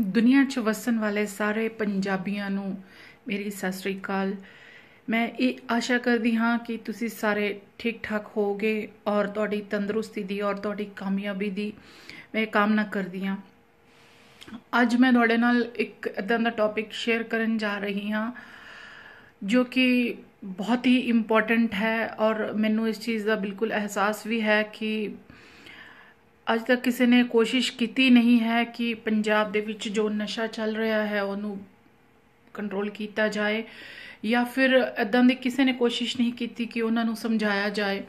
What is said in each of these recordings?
ਦੁਨੀਆ 'ਚ ਵਸਣ ਵਾਲੇ ਸਾਰੇ ਪੰਜਾਬੀਆਂ ਨੂੰ, ਮੇਰੀ ਸਤਿ ਸ੍ਰੀ ਅਕਾਲ। ਮੈਂ ਇਹ ਆਸ਼ਾ ਕਰਦੀ ਹਾਂ ਕਿ ਤੁਸੀਂ ਸਾਰੇ ਠੀਕ ਠਾਕ ਹੋਗੇ ਔਰ ਤੁਹਾਡੀ ਤੰਦਰੁਸਤੀ ਦੀ ਔਰ ਤੁਹਾਡੀ ਕਾਮਯਾਬੀ ਦੀ ਮੈਂ ਕਾਮਨਾ ਕਰਦੀ ਹਾਂ। ਅੱਜ ਮੈਂ ਤੁਹਾਡੇ ਨਾਲ ਇੱਕ ਇਦਾਂ ਦਾ ਟੌਪਿਕ ਸ਼ੇਅਰ ਕਰਨ ਜਾ ਰਹੀ ਹਾਂ, ਜੋ ਕਿ ਬਹੁਤ ਹੀ ਇੰਪੋਰਟੈਂਟ ਹੈ ਔਰ ਮੈਨੂੰ ਇਸ ਚੀਜ਼ ਦਾ ਬਿਲਕੁਲ ਅਹਿਸਾਸ ਵੀ ਹੈ ਕਿ ਅੱਜ ਤੱਕ ਕਿਸੇ ਨੇ ਕੋਸ਼ਿਸ਼ ਕੀਤੀ ਨਹੀਂ ਹੈ ਕਿ ਪੰਜਾਬ ਦੇ ਵਿੱਚ ਜੋ ਨਸ਼ਾ ਚੱਲ ਰਿਹਾ ਹੈ ਉਹਨੂੰ ਕੰਟਰੋਲ ਕੀਤਾ ਜਾਏ ਜਾਂ ਫਿਰ ਇਦਾਂ ਦੀ ਕਿਸੇ ਨੇ ਕੋਸ਼ਿਸ਼ ਨਹੀਂ ਕੀਤੀ ਕਿ ਉਹਨਾਂ ਨੂੰ ਸਮਝਾਇਆ ਜਾਏ।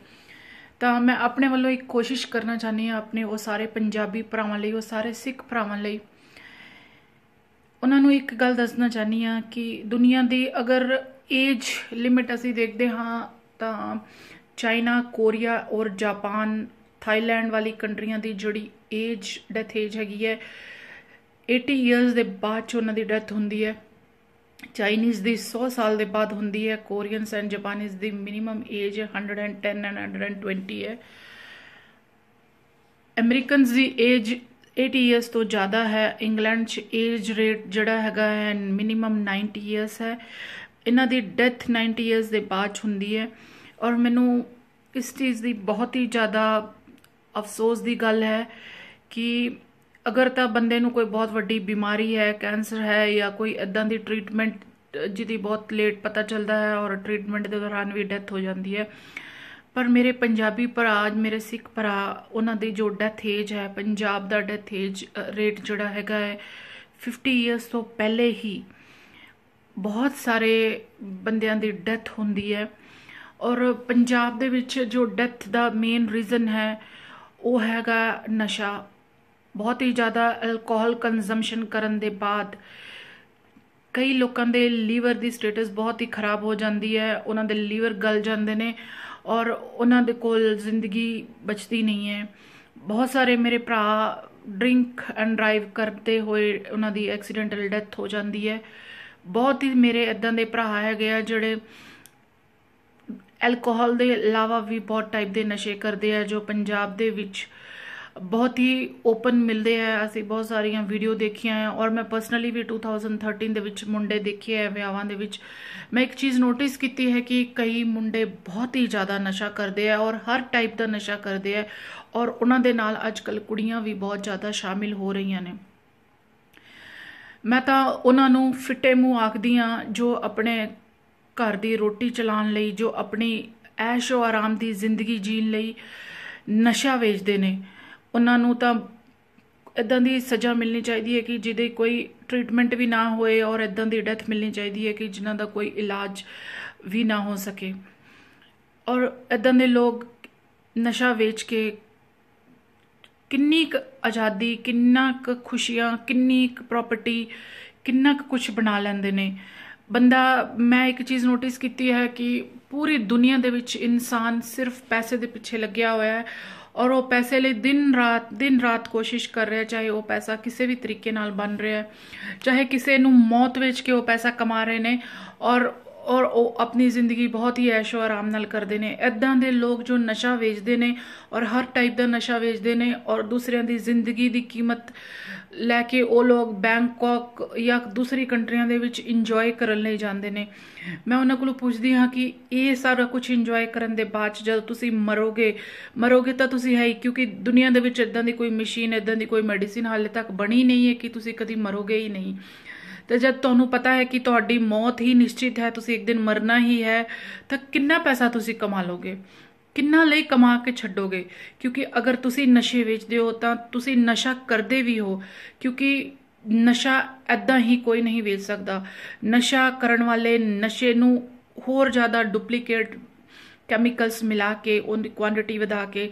ਤਾਂ ਮੈਂ ਆਪਣੇ ਵੱਲੋਂ ਇੱਕ ਕੋਸ਼ਿਸ਼ ਕਰਨਾ ਚਾਹਨੀ ਹਾਂ ਆਪਣੇ ਉਹ ਸਾਰੇ ਪੰਜਾਬੀ ਭਰਾਵਾਂ ਲਈ, ਉਹ ਸਾਰੇ ਸਿੱਖ ਭਰਾਵਾਂ ਲਈ। ਉਹਨਾਂ ਨੂੰ ਇੱਕ ਗੱਲ ਦੱਸਣਾ ਚਾਹਨੀ ਹਾਂ ਕਿ ਦੁਨੀਆ ਦੀ ਅਗਰ ਏਜ ਲਿਮਿਟ ਅਸੀਂ ਦੇਖਦੇ ਹਾਂ ਤਾਂ ਚਾਈਨਾ, ਕੋਰੀਆ ਔਰ ਜਾਪਾਨ ਥਾਈਲੈਂਡ ਵਾਲੀ ਕੰਟਰੀਆਂ ਦੀ ਜਿਹੜੀ ਏਜ, ਡੈਥ ਏਜ ਹੈਗੀ ਹੈ 80 ਇਅਰਸ ਦੇ ਬਾਅਦ ਚ ਉਹਨਾਂ ਦੀ ਡੈਥ ਹੁੰਦੀ ਹੈ। ਚਾਈਨੀਜ਼ ਦੀ 100 ਸਾਲ ਦੇ ਬਾਅਦ ਹੁੰਦੀ ਹੈ, ਕੋਰੀਅਨਸ ਐਂਡ ਜਾਪਾਨੀਜ਼ ਦੀ ਮਿਨੀਮਮ ਏਜ 110 ਐਂਡ 120 ਹੈ। ਅਮਰੀਕਨਸ ਦੀ ਏਜ 80 ਇਅਰਸ ਤੋਂ ਜ਼ਿਆਦਾ ਹੈ, ਇੰਗਲੈਂਡ 'ਚ ਏਜ ਰੇਟ ਜਿਹੜਾ ਹੈਗਾ ਹੈ, ਮਿਨੀਮਮ 90 ਇਅਰਸ ਹੈ। ਇਹਨਾਂ ਦੀ ਡੈਥ 90 ਇਅਰਸ ਦੇ ਬਾਅਦ ਹੁੰਦੀ ਹੈ। ਔਰ ਮੈਨੂੰ ਇਸ ਚੀਜ਼ ਦੀ ਬਹੁਤ ਹੀ ਜ਼ਿਆਦਾ ਅਫਸੋਸ ਦੀ ਗੱਲ ਹੈ ਕਿ ਅਗਰ ਤਾਂ ਬੰਦੇ ਨੂੰ ਕੋਈ ਬਹੁਤ ਵੱਡੀ ਬਿਮਾਰੀ ਹੈ, ਕੈਂਸਰ ਹੈ ਜਾਂ ਕੋਈ ਇਦਾਂ ਦੀ ਟ੍ਰੀਟਮੈਂਟ ਜਿਹਦੀ ਬਹੁਤ ਲੇਟ ਪਤਾ ਚੱਲਦਾ ਹੈ ਔਰ ਟ੍ਰੀਟਮੈਂਟ ਦੇ ਦੌਰਾਨ ਵੀ ਡੈਥ ਹੋ ਜਾਂਦੀ ਹੈ। ਪਰ ਮੇਰੇ ਪੰਜਾਬੀ ਭਰਾ, ਮੇਰੇ ਸਿੱਖ ਭਰਾ, ਉਹਨਾਂ ਦੀ ਜੋ ਡੈਥ ਏਜ ਹੈ, ਪੰਜਾਬ ਦਾ ਡੈਥ ਏਜ ਰੇਟ ਜਿਹੜਾ ਹੈਗਾ ਹੈ 50 ਇਅਰਸ ਤੋਂ ਪਹਿਲੇ ਹੀ ਬਹੁਤ ਸਾਰੇ ਬੰਦਿਆਂ ਦੀ ਡੈਥ ਹੁੰਦੀ ਹੈ। ਔਰ ਪੰਜਾਬ ਦੇ ਵਿੱਚ ਜੋ ਡੈਥ ਦਾ ਮੇਨ ਰੀਜ਼ਨ ਹੈ ਉਹ ਹੈਗਾ ਨਸ਼ਾ। ਬਹੁਤ ਹੀ ਜ਼ਿਆਦਾ ਅਲਕੋਹਲ ਕੰਜ਼ੰਪਸ਼ਨ ਕਰਨ ਦੇ ਬਾਅਦ ਕਈ ਲੋਕਾਂ ਦੇ ਲੀਵਰ ਦੀ ਸਟੇਟਸ ਬਹੁਤ ਹੀ ਖਰਾਬ ਹੋ ਜਾਂਦੀ ਹੈ। ਉਹਨਾਂ ਦੇ ਲੀਵਰ ਗਲ ਜਾਂਦੇ ਨੇ ਔਰ ਉਹਨਾਂ ਦੇ ਕੋਲ ਜ਼ਿੰਦਗੀ ਬਚਦੀ ਨਹੀਂ ਹੈ। ਬਹੁਤ ਸਾਰੇ ਮੇਰੇ ਭਰਾ ਡਰਿੰਕ ਐਂਡ ਡਰਾਈਵ ਕਰਦੇ ਹੋਏ ਉਹਨਾਂ ਦੀ ਐਕਸੀਡੈਂਟਲ ਡੈਥ ਹੋ ਜਾਂਦੀ ਹੈ। ਬਹੁਤ ਹੀ ਮੇਰੇ ਇਦਾਂ ਦੇ ਭਰਾ ਹੈਗੇ ਆ ਜਿਹੜੇ ਐਲਕੋਹਲ ਦੇ ਇਲਾਵਾ ਵੀ ਬਹੁਤ ਟਾਈਪ ਦੇ ਨਸ਼ੇ ਕਰਦੇ ਆ, ਜੋ ਪੰਜਾਬ ਦੇ ਵਿੱਚ ਬਹੁਤ ਹੀ ਓਪਨ ਮਿਲਦੇ ਆ। ਅਸੀਂ ਬਹੁਤ ਸਾਰੀਆਂ ਵੀਡੀਓ ਦੇਖੀਆਂ ਆ ਔਰ ਮੈਂ ਪਰਸਨਲੀ ਵੀ 2013 ਦੇ ਵਿੱਚ ਮੁੰਡੇ ਦੇਖੇ ਆ, ਵਿਆਹਾਂ ਦੇ ਵਿੱਚ। ਮੈਂ ਇੱਕ ਚੀਜ਼ ਨੋਟਿਸ ਕੀਤੀ ਹੈ ਕਿ ਕਈ ਮੁੰਡੇ ਬਹੁਤ ਹੀ ਜ਼ਿਆਦਾ ਨਸ਼ਾ ਕਰਦੇ ਆ ਔਰ ਹਰ ਟਾਈਪ ਦਾ ਨਸ਼ਾ ਕਰਦੇ ਆ ਔਰ ਉਹਨਾਂ ਦੇ ਨਾਲ ਅੱਜਕੱਲ ਕੁੜੀਆਂ ਵੀ ਬਹੁਤ ਜ਼ਿਆਦਾ ਸ਼ਾਮਿਲ ਹੋ ਰਹੀਆਂ ਨੇ। ਮੈਂ ਤਾਂ ਉਹਨਾਂ ਨੂੰ ਫਿੱਟੇ ਮੂੰਹ ਆਖਦੀ ਆ ਜੋ ਆਪਣੇ ਘਰ ਦੀ ਰੋਟੀ ਚਲਾਉਣ ਲਈ, ਜੋ ਆਪਣੀ ਐਸ਼ੋ ਆਰਾਮ ਦੀ ਜ਼ਿੰਦਗੀ ਜੀਣ ਲਈ ਨਸ਼ਾ ਵੇਚਦੇ ਨੇ। ਉਹਨਾਂ ਨੂੰ ਤਾਂ ਇਦਾਂ ਦੀ ਸਜ਼ਾ ਮਿਲਣੀ ਚਾਹੀਦੀ ਹੈ ਕਿ ਜਿਹਦੇ ਕੋਈ ਟ੍ਰੀਟਮੈਂਟ ਵੀ ਨਾ ਹੋਏ ਔਰ ਇਦਾਂ ਦੀ ਡੈਥ ਮਿਲਣੀ ਚਾਹੀਦੀ ਹੈ ਕਿ ਜਿਨ੍ਹਾਂ ਦਾ ਕੋਈ ਇਲਾਜ ਵੀ ਨਾ ਹੋ ਸਕੇ। ਔਰ ਇਦਾਂ ਦੇ ਲੋਕ ਨਸ਼ਾ ਵੇਚ ਕੇ ਕਿੰਨੀ ਕੁ ਆਜ਼ਾਦੀ, ਕਿੰਨਾ ਕੁ ਖੁਸ਼ੀਆਂ, ਕਿੰਨੀ ਕੁ ਪ੍ਰਾਪਰਟੀ ਕਿੰਨਾ ਕੁ ਕੁਝ ਬਣਾ ਲੈਂਦੇ ਨੇ। ਬੰਦਾ, ਮੈਂ ਇੱਕ ਚੀਜ਼ ਨੋਟਿਸ ਕੀਤੀ ਹੈ ਕਿ ਪੂਰੀ ਦੁਨੀਆ ਦੇ ਵਿੱਚ ਇਨਸਾਨ ਸਿਰਫ ਪੈਸੇ ਦੇ ਪਿੱਛੇ ਲੱਗਿਆ ਹੋਇਆ ਹੈ ਔਰ ਉਹ ਪੈਸੇ ਲਈ ਦਿਨ ਰਾਤ ਦਿਨ ਰਾਤ ਕੋਸ਼ਿਸ਼ ਕਰ ਰਿਹਾ ਚਾਹੇ ਉਹ ਪੈਸਾ ਕਿਸੇ ਵੀ ਤਰੀਕੇ ਨਾਲ ਬਣ ਰਿਹਾ ਹੈ, ਚਾਹੇ ਕਿਸੇ ਨੂੰ ਮੌਤ ਵੇਚ ਕੇ ਉਹ ਪੈਸਾ ਕਮਾ ਰਹੇ ਨੇ ਔਰ ਔਰ ਉਹ ਆਪਣੀ ਜ਼ਿੰਦਗੀ ਬਹੁਤ ਹੀ ਐਸ਼ੋ ਆਰਾਮ ਨਾਲ ਕਰਦੇ ਨੇ। ਐਦਾਂ ਦੇ ਲੋਕ ਜੋ ਨਸ਼ਾ ਵੇਚਦੇ ਨੇ ਔਰ ਹਰ ਟਾਈਪ ਦਾ ਨਸ਼ਾ ਵੇਚਦੇ ਨੇ ਔਰ ਦੂਸਰਿਆਂ ਦੀ ਜ਼ਿੰਦਗੀ ਦੀ ਕੀਮਤ ਲੈ ਕੇ ਉਹ ਲੋਕ ਬੈਂਕਾਕ ਜਾਂ ਦੂਸਰੀ ਕੰਟਰੀਆਂ ਦੇ ਵਿੱਚ ਇੰਜੋਏ ਕਰਨ ਲਈ ਜਾਂਦੇ ਨੇ। ਮੈਂ ਉਹਨਾਂ ਕੋਲੋਂ ਪੁੱਛਦੀ ਹਾਂ ਕਿ ਇਹ ਸਾਰਾ ਕੁਝ ਇੰਜੋਏ ਕਰਨ ਦੇ ਬਾਅਦ ਜਦੋਂ ਤੁਸੀਂ ਮਰੋਗੇ ਮਰੋਗੇ ਤਾਂ ਤੁਸੀਂ ਹੈ ਹੀ, ਕਿਉਂਕਿ ਦੁਨੀਆ ਦੇ ਵਿੱਚ ਇਦਾਂ ਦੀ ਕੋਈ ਮਸ਼ੀਨ ਇਦਾਂ ਦੀ ਕੋਈ ਮੈਡੀਸਿਨ ਹਾਲੇ ਤੱਕ ਬਣੀ ਨਹੀਂ ਹੈ ਕਿ ਤੁਸੀਂ ਕਦੀ ਮਰੋਗੇ ਹੀ ਨਹੀਂ। ਤੇ ਜਦ ਤੁਹਾਨੂੰ ਪਤਾ ਹੈ ਕਿ ਤੁਹਾਡੀ ਮੌਤ ਹੀ ਨਿਸ਼ਚਿਤ ਹੈ, ਤੁਸੀਂ ਇੱਕ ਦਿਨ ਮਰਨਾ ਹੀ ਹੈ, ਤਾਂ ਕਿੰਨਾ ਪੈਸਾ ਤੁਸੀਂ ਕਮਾ ਲੋਗੇ? ਕਿੰਨਾ ਲਈ ਕਮਾ ਕੇ ਛੱਡੋਗੇ? ਕਿਉਂਕਿ ਅਗਰ ਤੁਸੀਂ ਨਸ਼ੇ ਵੇਚਦੇ ਹੋ, ਤਾਂ ਤੁਸੀਂ ਨਸ਼ਾ ਕਰਦੇ ਵੀ ਹੋ, ਕਿਉਂਕਿ ਨਸ਼ਾ ਐਦਾਂ ਹੀ ਕੋਈ ਨਹੀਂ ਵੇਚ ਸਕਦਾ। ਨਸ਼ਾ ਕਰਨ ਵਾਲੇ ਨਸ਼ੇ ਨੂੰ ਹੋਰ ਜ਼ਿਆਦਾ ਡੁਪਲੀਕੇਟ ਕੈਮੀਕਲਸ ਮਿਲਾ ਕੇ ਉਹਦੀ ਕੁਆਂਟੀਟੀ ਵਧਾ ਕੇ,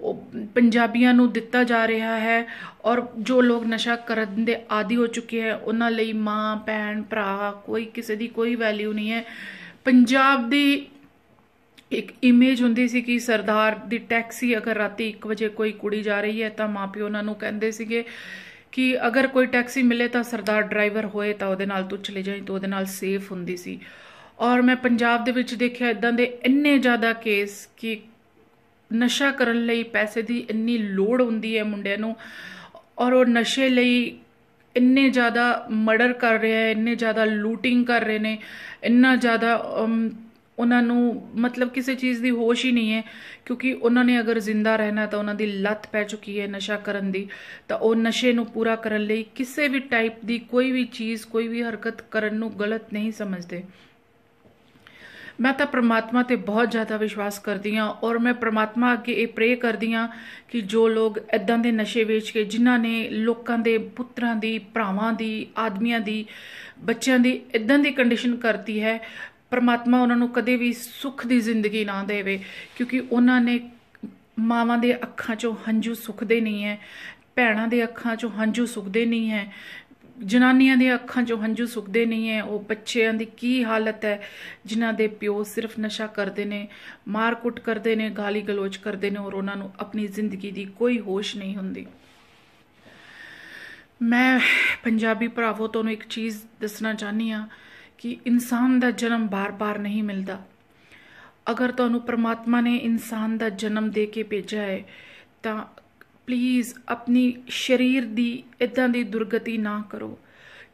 ਉਹ ਪੰਜਾਬੀਆਂ ਨੂੰ ਦਿੱਤਾ ਜਾ ਰਿਹਾ ਹੈ ਔਰ ਜੋ ਲੋਕ ਨਸ਼ਾ ਕਰਨ ਦੇ ਆਦੀ ਹੋ ਚੁੱਕੇ ਹੈ, ਉਹਨਾਂ ਲਈ ਮਾਂ, ਭੈਣ, ਭਰਾ ਕੋਈ ਕਿਸੇ ਦੀ ਕੋਈ ਵੈਲਿਊ ਨਹੀਂ ਹੈ। ਪੰਜਾਬ ਦੀ ਇੱਕ ਇਮੇਜ ਹੁੰਦੀ ਸੀ ਕਿ ਸਰਦਾਰ ਦੀ ਟੈਕਸੀ ਅਗਰ ਰਾਤੀ 1 ਵਜੇ ਕੋਈ ਕੁੜੀ ਜਾ ਰਹੀ ਹੈ ਤਾਂ ਮਾਪਿਓ ਉਹਨਾਂ ਨੂੰ ਕਹਿੰਦੇ ਸੀਗੇ ਕਿ ਅਗਰ ਕੋਈ ਟੈਕਸੀ ਮਿਲੇ ਤਾਂ ਸਰਦਾਰ ਡਰਾਈਵਰ ਹੋਏ ਤਾਂ ਉਹਦੇ ਨਾਲ ਤੂੰ ਚਲੇ ਜਾਈਂ, ਤੂੰ ਉਹਦੇ ਨਾਲ ਸੇਫ ਹੁੰਦੀ ਸੀ। ਔਰ ਮੈਂ ਪੰਜਾਬ ਦੇ ਵਿੱਚ ਦੇਖਿਆ ਇਦਾਂ ਦੇ ਇੰਨੇ ਜ਼ਿਆਦਾ ਕੇਸ ਕਿ ਨਸ਼ਾ ਕਰਨ ਲਈ ਪੈਸੇ ਦੀ ਇੰਨੀ ਲੋੜ ਹੁੰਦੀ ਹੈ ਮੁੰਡਿਆਂ ਨੂੰ ਔਰ ਉਹ ਨਸ਼ੇ ਲਈ ਇੰਨੇ ਜ਼ਿਆਦਾ ਮਰਡਰ ਕਰ ਰਿਹਾ ਹੈ, ਇੰਨੇ ਜ਼ਿਆਦਾ ਲੂਟਿੰਗ ਕਰ ਰਹੇ ਨੇ, ਇੰਨਾ ਜ਼ਿਆਦਾ ਉਹਨਾਂ ਨੂੰ ਮਤਲਬ ਕਿਸੇ ਚੀਜ਼ ਦੀ ਹੋਸ਼ ਹੀ ਨਹੀਂ ਹੈ ਕਿਉਂਕਿ ਉਹਨਾਂ ਨੇ ਅਗਰ ਜ਼ਿੰਦਾ ਰਹਿਣਾ ਤਾਂ ਉਹਨਾਂ ਦੀ ਲੱਤ ਪੈ ਚੁੱਕੀ ਹੈ ਨਸ਼ਾ ਕਰਨ ਦੀ, ਤਾਂ ਉਹ ਨਸ਼ੇ ਨੂੰ ਪੂਰਾ ਕਰਨ ਲਈ ਕਿਸੇ ਵੀ ਟਾਈਪ ਦੀ ਕੋਈ ਵੀ ਚੀਜ਼, ਕੋਈ ਵੀ ਹਰਕਤ ਕਰਨ ਨੂੰ ਗਲਤ ਨਹੀਂ ਸਮਝਦੇ। ਮੈਂ ਤਾਂ ਪ੍ਰਮਾਤਮਾ ਤੇ ਬਹੁਤ ਜ਼ਿਆਦਾ ਵਿਸ਼ਵਾਸ ਕਰਦੀ ਹਾਂ ਔਰ ਮੈਂ ਪ੍ਰਮਾਤਮਾ ਅੱਗੇ ਇਹ ਪ੍ਰੇ ਕਰਦੀ ਹਾਂ ਕਿ ਜੋ ਲੋਕ ਇਦਾਂ ਦੇ ਨਸ਼ੇ ਵੇਚ ਕੇ, ਜਿਨ੍ਹਾਂ ਨੇ ਲੋਕਾਂ ਦੇ ਪੁੱਤਰਾਂ ਦੀ, ਭਰਾਵਾਂ ਦੀ, ਆਦਮੀਆਂ ਦੀ, ਬੱਚਿਆਂ ਦੀ ਇਦਾਂ ਦੀ ਕੰਡੀਸ਼ਨ ਕਰਤੀ ਹੈ, ਪਰਮਾਤਮਾ ਉਹਨਾਂ ਨੂੰ ਕਦੇ ਵੀ ਸੁੱਖ ਦੀ ਜ਼ਿੰਦਗੀ ਨਾ ਦੇਵੇ ਕਿਉਂਕਿ ਉਹਨਾਂ ਨੇ ਮਾਵਾਂ ਦੇ ਅੱਖਾਂ 'ਚੋਂ ਹੰਝੂ ਸੁੱਕਦੇ ਨਹੀਂ ਹੈ, ਭੈਣਾਂ ਦੇ ਅੱਖਾਂ 'ਚੋਂ ਹੰਝੂ ਸੁੱਕਦੇ ਨਹੀਂ ਹੈ। ਜਨਾਨੀਆਂ ਦੀਆਂ ਅੱਖਾਂ 'ਚੋਂ ਹੰਝੂ ਸੁੱਕਦੇ ਨਹੀਂ ਹੈ ਉਹ ਬੱਚਿਆਂ ਦੀ ਕੀ ਹਾਲਤ ਹੈ ਜਿਨ੍ਹਾਂ ਦੇ ਪਿਓ ਸਿਰਫ ਨਸ਼ਾ ਕਰਦੇ ਨੇ, ਮਾਰ-ਕੁੱਟ ਕਰਦੇ ਨੇ ਗਾਲੀ ਗਲੋਚ ਕਰਦੇ ਨੇ ਔਰ ਉਹਨਾਂ ਨੂੰ ਆਪਣੀ ਜ਼ਿੰਦਗੀ ਦੀ ਕੋਈ ਹੋਸ਼ ਨਹੀਂ ਹੁੰਦੀ। ਮੈਂ ਪੰਜਾਬੀ ਭਰਾਵੋ, ਤੁਹਾਨੂੰ ਇੱਕ ਚੀਜ਼ ਦੱਸਣਾ ਚਾਹਨੀ ਆ ਕਿ ਇਨਸਾਨ ਦਾ ਜਨਮ ਬਾਰ-ਬਾਰ ਨਹੀਂ ਮਿਲਦਾ। ਅਗਰ ਤੁਹਾਨੂੰ ਪ੍ਰਮਾਤਮਾ ਨੇ ਇਨਸਾਨ ਦਾ ਜਨਮ ਦੇ ਕੇ ਭੇਜਿਆ ਹੈ, ਤਾਂ ਪਲੀਜ਼ ਆਪਣੀ ਸਰੀਰ ਦੀ ਇਦਾਂ ਦੀ ਦੁਰਗਤੀ ਨਾ ਕਰੋ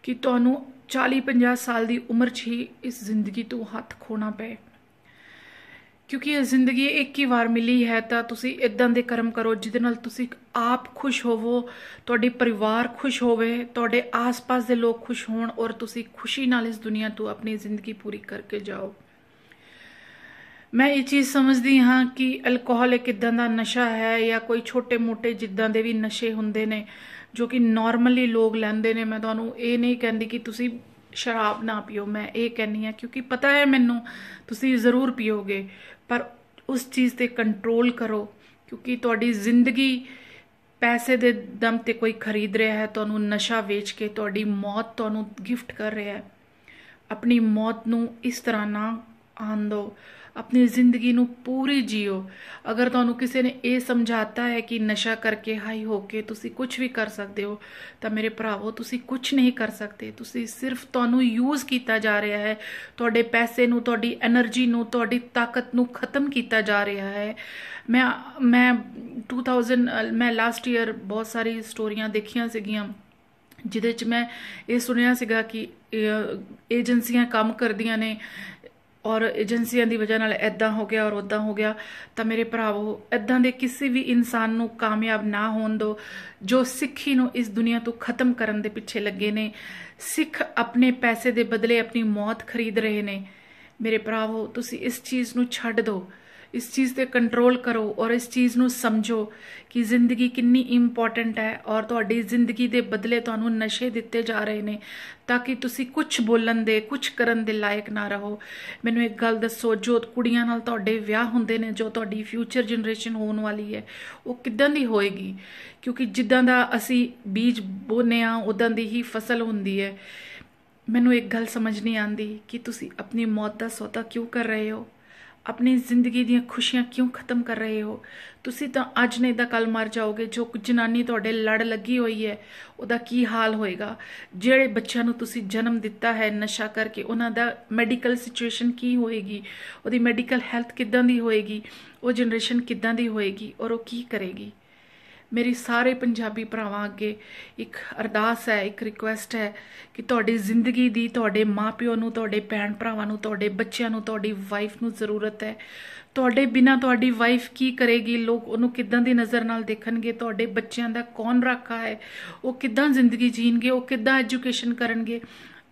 ਕਿ ਤੁਹਾਨੂੰ 40-50 ਸਾਲ ਦੀ ਉਮਰ 'ਚ ਹੀ ਇਸ ਜ਼ਿੰਦਗੀ ਤੋਂ ਹੱਥ ਖੋਣਾ ਪਏ। ਕਿਉਂਕਿ ਇਹ ਜ਼ਿੰਦਗੀ ਇੱਕ ਹੀ ਵਾਰ ਮਿਲੀ ਹੈ, ਤਾਂ ਤੁਸੀਂ ਇਦਾਂ ਦੇ ਕਰਮ ਕਰੋ ਜਿਹਦੇ ਨਾਲ ਤੁਸੀਂ ਆਪ ਖੁਸ਼ ਹੋਵੋ, ਤੁਹਾਡੇ ਪਰਿਵਾਰ ਖੁਸ਼ ਹੋਵੇ, ਤੁਹਾਡੇ ਆਸ-ਪਾਸ ਦੇ ਲੋਕ ਖੁਸ਼ ਹੋਣ ਔਰ ਤੁਸੀਂ ਖੁਸ਼ੀ ਨਾਲ ਇਸ ਦੁਨੀਆ ਤੋਂ ਆਪਣੀ ਜ਼ਿੰਦਗੀ ਪੂਰੀ ਕਰਕੇ ਜਾਓ। ਮੈਂ ਇਹ ਚੀਜ਼ ਸਮਝਦੀ ਹਾਂ ਕਿ ਅਲਕੋਹਲ ਇੱਕ ਇਦਾਂ ਦਾ ਨਸ਼ਾ ਹੈ ਜਾਂ ਕੋਈ ਛੋਟੇ-ਮੋਟੇ ਜਿੱਦਾਂ ਦੇ ਵੀ ਨਸ਼ੇ ਹੁੰਦੇ ਨੇ, ਜੋ ਕਿ ਨਾਰਮਲੀ ਲੋਕ ਲੈਂਦੇ ਨੇ, ਮੈਂ ਤੁਹਾਨੂੰ ਇਹ ਨਹੀਂ ਕਹਿੰਦੀ ਕਿ ਤੁਸੀਂ ਸ਼ਰਾਬ ਨਾ ਪੀਓ, ਮੈਂ ਇਹ ਕਹਿੰਨੀ ਆ ਕਿਉਂਕਿ ਪਤਾ ਹੈ ਮੈਨੂੰ ਤੁਸੀਂ ਜ਼ਰੂਰ ਪੀਓਗੇ, ਪਰ ਉਸ ਚੀਜ਼ ਤੇ ਕੰਟਰੋਲ ਕਰੋ ਕਿਉਂਕਿ ਤੁਹਾਡੀ ਜ਼ਿੰਦਗੀ ਪੈਸੇ ਦੇ ਦਮ ਤੇ ਕੋਈ ਖਰੀਦ ਰਿਹਾ ਹੈ, ਤੁਹਾਨੂੰ ਨਸ਼ਾ ਵੇਚ ਕੇ ਤੁਹਾਡੀ ਮੌਤ ਤੁਹਾਨੂੰ ਗਿਫਟ ਕਰ ਰਿਹਾ ਹੈ। ਆਪਣੀ ਮੌਤ ਨੂੰ ਇਸ ਤਰ੍ਹਾਂ ਨਾ ਆਣ ਦਿਓ। ਆਪਣੀ ਜ਼ਿੰਦਗੀ ਨੂੰ ਪੂਰੀ ਜੀਓ। ਅਗਰ ਤੁਹਾਨੂੰ ਕਿਸੇ ਨੇ ਇਹ ਸਮਝਾਤਾ ਹੈ ਕਿ ਨਸ਼ਾ ਕਰਕੇ ਹਾਈ ਹੋ ਕੇ ਤੁਸੀਂ ਕੁਝ ਵੀ ਕਰ ਸਕਦੇ ਹੋ, ਤਾਂ ਮੇਰੇ ਭਰਾਵੋ, ਤੁਸੀਂ ਕੁਝ ਨਹੀਂ ਕਰ ਸਕਦੇ। ਤੁਸੀਂ ਸਿਰਫ ਤੁਹਾਨੂੰ ਯੂਜ਼ ਕੀਤਾ ਜਾ ਰਿਹਾ ਹੈ। ਤੁਹਾਡੇ ਪੈਸੇ ਨੂੰ, ਤੁਹਾਡੀ એનર્ਜੀ ਨੂੰ, ਤੁਹਾਡੀ ਤਾਕਤ ਨੂੰ ਖਤਮ ਕੀਤਾ ਜਾ ਰਿਹਾ ਹੈ। ਮੈਂ ਮੈਂ 2000 ਮੈਂ ਲਾਸਟ ਈਅਰ ਬਹੁਤ ਸਾਰੀ ਸਟੋਰੀਆਂ ਦੇਖੀਆਂ ਸੀਗੀਆਂ, ਜਿਹਦੇ 'ਚ ਮੈਂ ਇਹ ਸੁਣਿਆ ਸੀਗਾ ਕਿ ਏਜੰਸੀਆਂ ਕੰਮ ਕਰਦੀਆਂ ਨੇ ਔਰ ਏਜੰਸੀਆਂ ਦੀ ਵਜ੍ਹਾ ਨਾਲ ਐਦਾਂ ਹੋ ਗਿਆ ਔਰ ਉਦਾਂ ਹੋ ਗਿਆ, ਤਾਂ ਮੇਰੇ ਭਰਾਵੋ ਐਦਾਂ ਦੇ ਕਿਸੇ ਵੀ ਇਨਸਾਨ ਨੂੰ ਕਾਮਯਾਬ ਨਾ ਹੋਣ ਦੋ, ਜੋ ਸਿੱਖੀ ਨੂੰ ਇਸ ਦੁਨੀਆ ਤੋਂ ਖਤਮ ਕਰਨ ਦੇ ਪਿੱਛੇ ਲੱਗੇ ਨੇ। ਸਿੱਖ ਆਪਣੇ ਪੈਸੇ ਦੇ ਬਦਲੇ ਆਪਣੀ ਮੌਤ ਖਰੀਦ ਰਹੇ ਨੇ। ਮੇਰੇ ਭਰਾਵੋ ਤੁਸੀਂ ਇਸ ਚੀਜ਼ ਨੂੰ ਛੱਡ ਦਿਓ ਇਸ ਚੀਜ਼ ਤੇ ਕੰਟਰੋਲ ਕਰੋ ਔਰ ਇਸ ਚੀਜ਼ ਨੂੰ ਸਮਝੋ ਕਿ ਜ਼ਿੰਦਗੀ ਕਿੰਨੀ ਇੰਪੋਰਟੈਂਟ ਹੈ ਔਰ ਤੁਹਾਡੀ ਜ਼ਿੰਦਗੀ ਦੇ ਬਦਲੇ ਤੁਹਾਨੂੰ ਨਸ਼ੇ ਦਿੱਤੇ ਜਾ ਰਹੇ ਨੇ ਤਾਂ ਕਿ ਤੁਸੀਂ ਕੁਝ ਬੋਲਣ ਦੇ ਕੁਝ ਕਰਨ ਦੇ ਲਾਇਕ ਨਾ ਰਹੋ। ਮੈਨੂੰ ਇੱਕ ਗੱਲ ਦੱਸੋ, ਜੋ ਕੁੜੀਆਂ ਨਾਲ ਤੁਹਾਡੇ ਵਿਆਹ ਹੁੰਦੇ ਨੇ, ਜੋ ਤੁਹਾਡੀ ਫਿਊਚਰ ਜਨਰੇਸ਼ਨ ਹੋਣ ਵਾਲੀ ਹੈ, ਉਹ ਕਿੱਦਾਂ ਦੀ ਹੋਏਗੀ? ਕਿਉਂਕਿ ਜਿੱਦਾਂ ਦਾ ਅਸੀਂ ਬੀਜ ਬੋਨੇ ਆ ਉਦਾਂ ਦੀ ਹੀ ਫਸਲ ਹੁੰਦੀ ਹੈ। ਮੈਨੂੰ ਇੱਕ ਗੱਲ ਸਮਝ ਨਹੀਂ ਆਂਦੀ ਕਿ ਤੁਸੀਂ ਆਪਣੀ ਮੌਤ ਦਾ ਸੌਦਾ ਕਿਉਂ ਕਰ ਰਹੇ ਹੋ? ਆਪਣੀ ਜ਼ਿੰਦਗੀ ਦੀਆਂ ਖੁਸ਼ੀਆਂ ਕਿਉਂ ਖਤਮ ਕਰ ਰਹੇ ਹੋ? ਤੁਸੀਂ ਤਾਂ ਅੱਜ ਨਹੀਂ ਤਾਂ ਕੱਲ ਮਰ ਜਾਓਗੇ, ਜੋ ਜਨਾਨੀ ਤੁਹਾਡੇ ਲੜ ਲੱਗੀ ਹੋਈ ਹੈ, ਉਹਦਾ ਕੀ ਹਾਲ ਹੋਏਗਾ? ਜਿਹੜੇ ਬੱਚਿਆਂ ਨੂੰ ਤੁਸੀਂ ਜਨਮ ਦਿੱਤਾ ਹੈ ਨਸ਼ਾ ਕਰਕੇ, ਉਹਨਾਂ ਦਾ ਮੈਡੀਕਲ ਸਿਚੁਏਸ਼ਨ ਕੀ ਹੋਏਗੀ? ਉਹਦੀ ਮੈਡੀਕਲ ਹੈਲਥ ਕਿੱਦਾਂ ਦੀ ਹੋਏਗੀ? ਉਹ ਜਨਰੇਸ਼ਨ ਕਿੱਦਾਂ ਦੀ ਹੋਏਗੀ? ਔਰ ਉਹ ਕੀ ਕਰੇਗੀ? ਮੇਰੀ ਸਾਰੇ ਪੰਜਾਬੀ ਭਰਾਵਾਂ ਅੱਗੇ ਇੱਕ ਅਰਦਾਸ ਹੈ, ਇੱਕ ਰਿਕੁਐਸਟ ਹੈ ਕਿ ਤੁਹਾਡੀ ਜ਼ਿੰਦਗੀ ਦੀ, ਤੁਹਾਡੇ ਮਾਪਿਓ ਨੂੰ, ਤੁਹਾਡੇ ਭੈਣ ਭਰਾਵਾਂ ਨੂੰ, ਤੁਹਾਡੇ ਬੱਚਿਆਂ ਨੂੰ, ਤੁਹਾਡੀ ਵਾਈਫ ਨੂੰ ਜ਼ਰੂਰਤ ਹੈ। ਤੁਹਾਡੇ ਬਿਨਾ ਤੁਹਾਡੀ ਵਾਈਫ ਕੀ ਕਰੇਗੀ? ਲੋਕ ਉਹਨੂੰ ਕਿੱਦਾਂ ਦੀ ਨਜ਼ਰ ਨਾਲ ਦੇਖਣਗੇ? ਤੁਹਾਡੇ ਬੱਚਿਆਂ ਦਾ ਕੌਣ ਰਾਖਾ ਹੈ? ਉਹ ਕਿੱਦਾਂ ਜ਼ਿੰਦਗੀ ਜੀਣਗੇ? ਉਹ ਕਿੱਦਾਂ ਐਜੂਕੇਸ਼ਨ ਕਰਨਗੇ?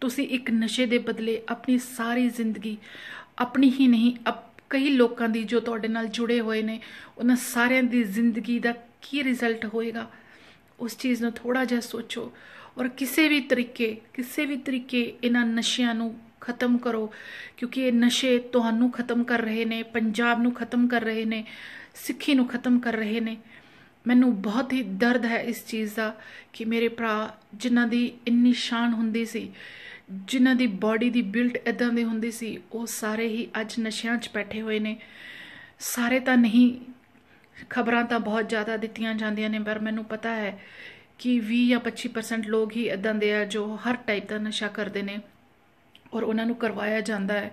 ਤੁਸੀਂ ਇੱਕ ਨਸ਼ੇ ਦੇ ਬਦਲੇ ਆਪਣੀ ਸਾਰੀ ਜ਼ਿੰਦਗੀ ਆਪਣੀ ਹੀ ਨਹੀਂ ਕਈ ਲੋਕਾਂ ਦੀ ਜੋ ਤੁਹਾਡੇ ਨਾਲ ਜੁੜੇ ਹੋਏ ਨੇ, ਉਹਨਾਂ ਸਾਰਿਆਂ ਦੀ ਜ਼ਿੰਦਗੀ ਦਾ ਕੀ ਰਿਜ਼ਲਟ ਹੋਏਗਾ, ਉਸ ਚੀਜ਼ ਨੂੰ ਥੋੜਾ ਜਿਹਾ ਸੋਚੋ ਔਰ ਕਿਸੇ ਵੀ ਤਰੀਕੇ, ਕਿਸੇ ਵੀ ਤਰੀਕੇ ਇਹਨਾਂ ਨਸ਼ਿਆਂ ਨੂੰ ਖਤਮ ਕਰੋ, ਕਿਉਂਕਿ ਇਹ ਨਸ਼ੇ ਤੁਹਾਨੂੰ ਖਤਮ ਕਰ ਰਹੇ ਨੇ, ਪੰਜਾਬ ਨੂੰ ਖਤਮ ਕਰ ਰਹੇ ਨੇ, ਸਿੱਖੀ ਨੂੰ ਖਤਮ ਕਰ ਰਹੇ ਨੇ। ਮੈਨੂੰ ਬਹੁਤ ਹੀ ਦਰਦ ਹੈ ਇਸ ਚੀਜ਼ ਦਾ ਕਿ ਮੇਰੇ ਭਰਾ ਜਿਨ੍ਹਾਂ ਦੀ ਇੰਨੀ ਸ਼ਾਨ ਹੁੰਦੀ ਸੀ, ਜਿਨ੍ਹਾਂ ਦੀ ਬਾਡੀ ਦੀ ਬਿਲਟ ਇਦਾਂ ਦੀ ਹੁੰਦੀ ਸੀ, ਉਹ ਸਾਰੇ ਹੀ ਅੱਜ ਨਸ਼ਿਆਂ 'ਚ ਬੈਠੇ ਹੋਏ ਨੇ। ਸਾਰੇ ਤਾਂ ਨਹੀਂ ਖਬਰਾਂ ਤਾਂ ਬਹੁਤ ਜ਼ਿਆਦਾ ਦਿੱਤੀਆਂ ਜਾਂਦੀਆਂ ਨੇ, ਪਰ ਮੈਨੂੰ ਪਤਾ ਹੈ ਕਿ 20 ਜਾਂ 25% ਲੋਕ ਹੀ ਇਦਾਂ ਦੇ ਆ ਜੋ ਹਰ ਟਾਈਪ ਦਾ ਨਸ਼ਾ ਕਰਦੇ ਨੇ ਔਰ ਉਹਨਾਂ ਨੂੰ ਕਰਵਾਇਆ ਜਾਂਦਾ ਹੈ।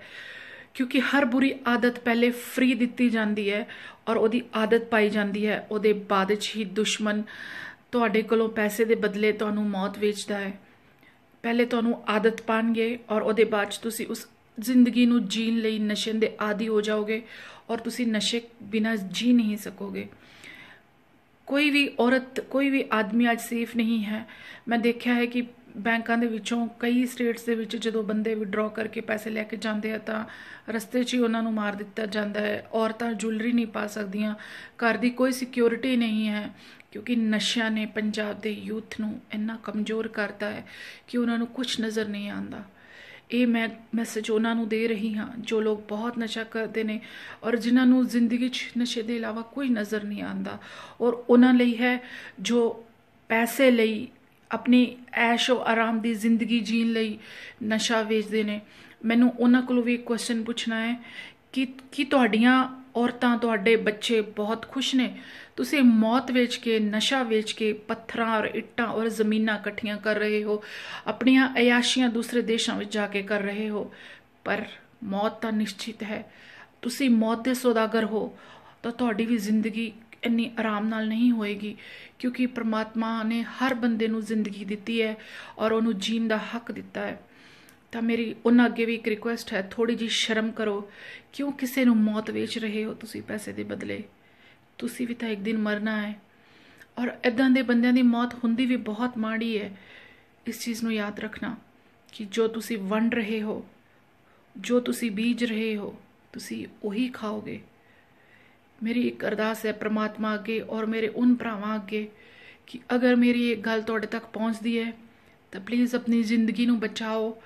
ਕਿਉਂਕਿ ਹਰ ਬੁਰੀ ਆਦਤ ਪਹਿਲੇ ਫ੍ਰੀ ਦਿੱਤੀ ਜਾਂਦੀ ਹੈ ਔਰ ਉਹਦੀ ਆਦਤ ਪਾਈ ਜਾਂਦੀ ਹੈ, ਉਹਦੇ ਬਾਅਦ 'ਚ ਹੀ ਦੁਸ਼ਮਣ ਤੁਹਾਡੇ ਕੋਲੋਂ ਪੈਸੇ ਦੇ ਬਦਲੇ ਤੁਹਾਨੂੰ ਮੌਤ ਵੇਚਦਾ ਹੈ। ਪਹਿਲੇ ਤੁਹਾਨੂੰ ਆਦਤ ਪਾਣਗੇ ਔਰ ਉਹਦੇ ਬਾਅਦ 'ਚ ਤੁਸੀਂ ਉਸ ਜ਼ਿੰਦਗੀ ਨੂੰ ਜੀਣ ਲਈ ਨਸ਼ੇ ਦੇ ਆਦੀ ਹੋ ਜਾਓਗੇ ਔਰ ਤੁਸੀਂ ਨਸ਼ੇ ਬਿਨਾਂ ਜੀ ਨਹੀਂ ਸਕੋਗੇ। ਕੋਈ ਵੀ ਔਰਤ, ਕੋਈ ਵੀ ਆਦਮੀ ਅੱਜ ਸੇਫ ਨਹੀਂ ਹੈ। ਮੈਂ ਦੇਖਿਆ ਹੈ ਕਿ ਬੈਂਕਾਂ ਦੇ ਵਿੱਚੋਂ ਕਈ ਸਟੇਟਸ ਦੇ ਵਿੱਚ ਜਦੋਂ ਬੰਦੇ ਵਿਡਰਾਅ ਕਰਕੇ ਪੈਸੇ ਲੈ ਕੇ ਜਾਂਦੇ ਆ ਤਾਂ ਰਸਤੇ 'ਚ ਹੀ ਉਹਨਾਂ ਨੂੰ ਮਾਰ ਦਿੱਤਾ ਜਾਂਦਾ ਹੈ। ਔਰਤਾਂ ਜੁਐਲਰੀ ਨਹੀਂ ਪਾ ਸਕਦੀਆਂ। ਘਰ ਦੀ ਕੋਈ ਸਿਕਿਉਰਿਟੀ ਨਹੀਂ ਹੈ ਕਿਉਂਕਿ ਨਸ਼ਿਆਂ ਨੇ ਪੰਜਾਬ ਦੇ ਯੂਥ ਨੂੰ ਇੰਨਾ ਕਮਜ਼ੋਰ ਕਰਤਾ ਹੈ ਕਿ ਉਹਨਾਂ ਨੂੰ ਕੁਝ ਨਜ਼ਰ ਨਹੀਂ ਆਉਂਦਾ। ਇਹ ਮੈਂ ਮੈਸੇਜ ਉਹਨਾਂ ਨੂੰ ਦੇ ਰਹੀ ਹਾਂ, ਜੋ ਲੋਕ ਬਹੁਤ ਨਸ਼ਾ ਕਰਦੇ ਨੇ ਔਰ ਜਿਨ੍ਹਾਂ ਨੂੰ ਜ਼ਿੰਦਗੀ 'ਚ ਨਸ਼ੇ ਦੇ ਇਲਾਵਾ ਕੋਈ ਨਜ਼ਰ ਨਹੀਂ ਆਉਂਦਾ ਔਰ ਉਹਨਾਂ ਲਈ ਹੈ ਜੋ ਪੈਸੇ ਲਈ, ਆਪਣੀ ਐਸ਼ੋ ਆਰਾਮ ਦੀ ਜ਼ਿੰਦਗੀ ਜੀਣ ਲਈ ਨਸ਼ਾ ਵੇਚਦੇ ਨੇ। ਮੈਨੂੰ ਉਹਨਾਂ ਕੋਲੋਂ ਵੀ ਇੱਕ ਕੁਐਸਚਨ ਪੁੱਛਣਾ ਹੈ ਕਿ, ਕੀ ਤੁਹਾਡੀਆਂ ਔਰਤਾਂ ਤੁਹਾਡੇ ਬੱਚੇ ਬਹੁਤ ਖੁਸ਼ ਨੇ। ਤੁਸੀਂ ਮੌਤ ਵੇਚ ਕੇ, ਨਸ਼ਾ ਵੇਚ ਕੇ ਪੱਥਰਾਂ ਔਰ ਇੱਟਾਂ ਔਰ ਜ਼ਮੀਨਾਂ ਇਕੱਠੀਆਂ ਕਰ ਰਹੇ ਹੋ। ਆਪਣੀਆਂ ਅਯਾਸ਼ੀਆਂ ਦੂਸਰੇ ਦੇਸ਼ਾਂ ਵਿੱਚ ਜਾ ਕੇ ਕਰ ਰਹੇ ਹੋ। ਪਰ ਮੌਤ ਤਾਂ ਨਿਸ਼ਚਿਤ ਹੈ। ਤੁਸੀਂ ਮੌਤ ਦੇ ਸੌਦਾਗਰ ਹੋ, ਤਾਂ ਤੁਹਾਡੀ ਵੀ ਜ਼ਿੰਦਗੀ ਇੰਨੀ ਆਰਾਮ ਨਾਲ ਨਹੀਂ ਹੋਏਗੀ, ਕਿਉਂਕਿ ਪ੍ਰਮਾਤਮਾ ਨੇ ਹਰ ਬੰਦੇ ਨੂੰ ਜ਼ਿੰਦਗੀ ਦਿੱਤੀ ਹੈ ਔਰ ਉਹਨੂੰ ਜੀਣ ਦਾ ਹੱਕ ਦਿੱਤਾ ਹੈ। ਤਾਂ ਮੇਰੀ ਉਹਨਾਂ ਅੱਗੇ ਵੀ ਇੱਕ ਰਿਕੁਐਸਟ ਹੈ ਥੋੜੀ ਜੀ ਸ਼ਰਮ ਕਰੋ। ਕਿਉਂ ਕਿਸੇ ਨੂੰ ਮੌਤ ਵੇਚ ਰਹੇ ਹੋ ਤੁਸੀਂ ਪੈਸੇ ਦੇ ਬਦਲੇ? ਤੁਸੀਂ ਵੀ ਤਾਂ ਇੱਕ ਦਿਨ ਮਰਨਾ ਹੈ। ਔਰ ਇਦਾਂ ਦੇ ਬੰਦਿਆਂ ਦੀ ਮੌਤ ਹੁੰਦੀ ਵੀ ਬਹੁਤ ਮਾੜੀ ਹੈ। ਇਸ ਚੀਜ਼ ਨੂੰ ਯਾਦ ਰੱਖਣਾ ਕਿ ਜੋ ਤੁਸੀਂ ਵੰਡ ਰਹੇ ਹੋ, ਜੋ ਤੁਸੀਂ ਬੀਜ ਰਹੇ ਹੋ, ਤੁਸੀਂ ਉਹੀ ਖਾਓਗੇ। ਮੇਰੀ ਇੱਕ ਅਰਦਾਸ ਹੈ ਪ੍ਰਮਾਤਮਾ ਅੱਗੇ ਔਰ ਮੇਰੇ ਉਨ ਭਰਾਵਾਂ ਅੱਗੇ ਕਿ ਅਗਰ ਮੇਰੀ ਇਹ ਗੱਲ ਤੁਹਾਡੇ ਤੱਕ ਪਹੁੰਚਦੀ ਹੈ, ਤਾਂ ਪਲੀਜ਼ ਆਪਣੀ ਜ਼ਿੰਦਗੀ ਨੂੰ ਬਚਾਓ।